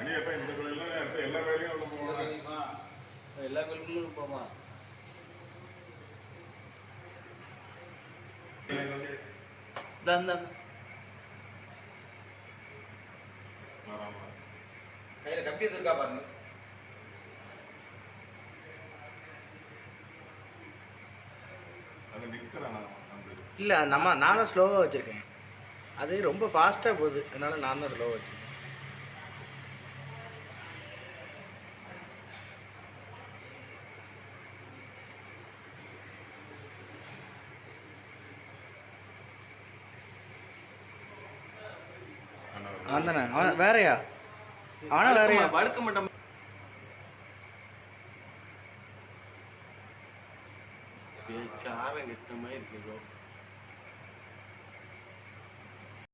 இனி எப்போ இந்த கோயிலில் அடுத்த எல்லா கோயிலையும் வந்து போகணும். எல்லா கோயிலுக்கும் போமா? தன் கையில் கப்பி இருக்கா பாருங்க. இல்லை நம்ம நான் தான் ஸ்லோவாக வச்சுருக்கேன். அது ரொம்ப ஃபாஸ்ட்டாக போகுது. அதனால் நான் தான் ஸ்லோவாக வச்சுருக்கேன். அவன் தானே அவன் வேறையா? அவனா வேறையா? வழுக்க மாட்டோம் பேச்சு ஆரம் கெட்ட மாதிரி இருக்கு.